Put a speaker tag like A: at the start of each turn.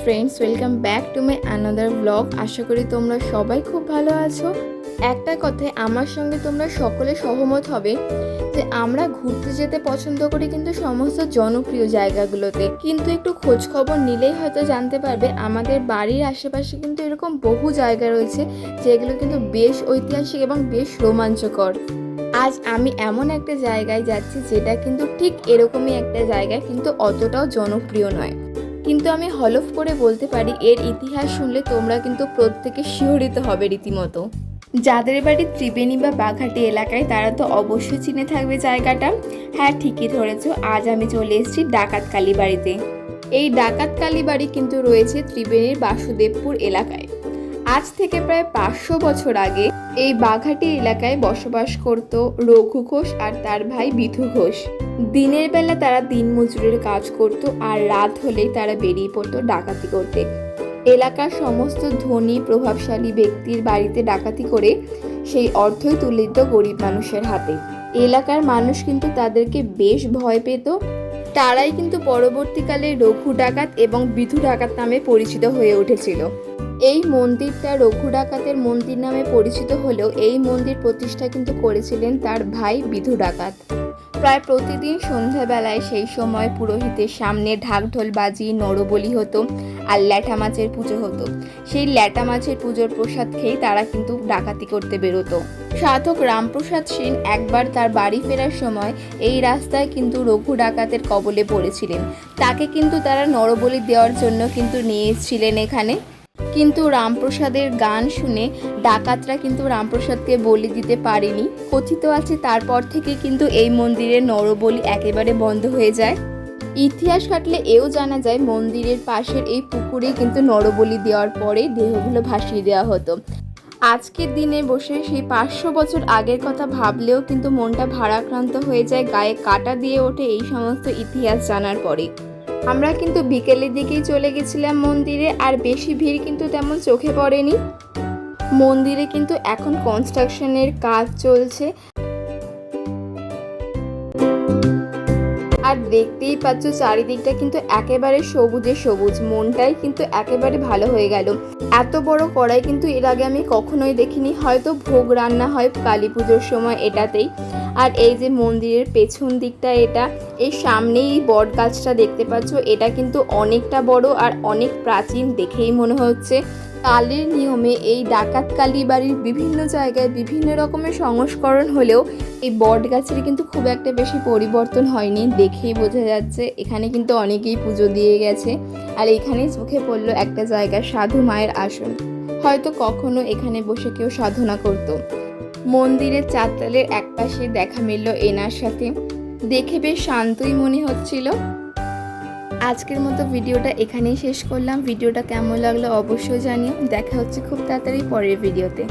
A: Friends welcome back to my another blog আশা করি তোমরা সবাই খুব ভালো আছো। একটা কথায়, আমার সঙ্গে তোমরা সকলে সহমত হবে যে আমরা ঘুরতে যেতে পছন্দ করি কিন্তু সমস্ত জনপ্রিয় জায়গাগুলোতে। কিন্তু একটু খোঁজ খবর নিলেই হয়তো জানতে পারবে, আমাদের বাড়ির আশেপাশে কিন্তু এরকম বহু জায়গা রয়েছে যেগুলো কিন্তু বেশ ঐতিহাসিক এবং বেশ রোমাঞ্চকর। আজ আমি এমন একটা জায়গায় যাচ্ছি যেটা কিন্তু ঠিক এরকমই একটা জায়গা, কিন্তু অতটাও জনপ্রিয় নয়। কিন্তু আমি হলফ করে বলতে পারি, এর ইতিহাস শুনলে তোমরা কিন্তু প্রত্যেকে শিহরিত হবে রীতিমতো। যাদের বাড়ি ত্রিবেণী বা বাঘাটি এলাকায়, তারা তো অবশ্যই চিনে থাকবে জায়গাটা। হ্যাঁ ঠিকই ধরেছ, আজ আমি চলে এসেছি ডাকাত কালী বাড়িতে এই ডাকাত কালী বাড়ি কিন্তু রয়েছে ত্রিবেণীর বাসুদেবপুর এলাকায়। আজ থেকে প্রায় পাঁচশো বছর আগে এই বাঘাটি এলাকায় বসবাস করত রঘু ঘোষ আর তার ভাই বিধু ঘোষ। দিনের বেলা তারা দিনমজুরের কাজ করত আর রাত হলেই তারা বেরিয়ে পড়তো ডাকাতি করতে। এলাকার সমস্ত ধনী, প্রভাবশালী ব্যক্তির বাড়িতে ডাকাতি করে সেই অর্থই তুলে দিত গরিব মানুষের হাতে। এলাকার মানুষ কিন্তু তাদেরকে বেশ ভয় পেত। তারাই কিন্তু পরবর্তীকালে রঘু ডাকাত এবং বিধু ডাকাত নামে পরিচিত হয়ে উঠেছিল। এই মন্দিরটা রঘু ডাকাতের মন্দির নামে পরিচিত হলেও এই মন্দির প্রতিষ্ঠা কিন্তু করেছিলেন তার ভাই বিধু ডাকাত। প্রায় প্রতিদিন সন্ধ্যাবেলায় সেই সময় পুরোহিতের সামনে ঢাকঢোল বাজি, নরবলি হতো আর ল্যাটা মাছের পুজো হতো। সেই ল্যাটা মাছের পুজোর প্রসাদ খেয়ে তারা কিন্তু ডাকাতি করতে বেরোতো। সাধক রামপ্রসাদ সেন একবার তার বাড়ি ফেরার সময় এই রাস্তায় কিন্তু রঘু ডাকাতের কবলে পড়েছিলেন। তাকে কিন্তু তারা নরবলি দেওয়ার জন্য কিন্তু নিয়ে এসেছিলেন এখানে। কিন্তু রামপ্রসাদের গান শুনে ডাকাতরা কিন্তু রামপ্রসাদকে বলি দিতে পারেনি। কথিত আছে তারপর থেকে কিন্তু এই মন্দিরের নরবলি একেবারে বন্ধ হয়ে যায়। ইতিহাস ঘাটলে এও জানা যায় মন্দিরের পাশের এই পুকুরে কিন্তু নরবলি দেওয়ার পরে দেহগুলো ভাসিয়ে দেওয়া হতো। আজকের দিনে বসে সেই পাঁচশো বছর আগের কথা ভাবলেও কিন্তু মনটা ভারাক্রান্ত হয়ে যায়, গায়ে কাটা দিয়ে ওঠে এই সমস্ত ইতিহাস জানার পরে। আমরা কিন্তু বিকেলের দিকেই চলে গেছিলাম মন্দিরে, আর বেশি ভিড় কিন্তু তেমন চোখে পড়েনি। মন্দিরে কিন্তু এখন কনস্ট্রাকশনের কাজ চলছে। আর দেখতেই পাচ্ছ চারিদিকটা কিন্তু একেবারে সবুজে সবুজ। মনটাই কিন্তু একেবারে ভালো হয়ে গেল। এত বড় কড়াই কিন্তু এর আগে আমি কখনোই দেখিনি। হয়তো ভোগ রান্না হয় কালী পুজোর সময় এটাতেই। আর এই যে মন্দিরের পেছন দিকটা এটা এর সামনেই বট গাছটা দেখতে পাচ্ছ। এটা কিন্তু অনেকটা বড় আর অনেক প্রাচীন দেখেই মনে হচ্ছে। কালের নিয়মে এই ডাকাত কালী বাড়ির বিভিন্ন জায়গায় বিভিন্ন রকমের সংস্করণ হলেও এই বট গাছের কিন্তু খুব একটা বেশি পরিবর্তন হয়নি, দেখেই বোঝা যাচ্ছে। এখানে কিন্তু অনেকেই পুজো দিয়ে গেছে আর এখানেই চোখে পড়ল একটা জায়গা সাধু মায়ের আসন। হয়তো কখনো এখানে বসে কেউ সাধনা করতো। মন্দিরের চারতলের একপাশে দেখা মিলল এনার সাথে। দেখে বেশ শান্তই মনে হচ্ছিল। আজকের মতো ভিডিওটা এখানেই শেষ করলাম। ভিডিওটা কেমন লাগল অবশ্যই জানিও। দেখা হচ্ছে খুব তাড়াতাড়ি পরের ভিডিওতে।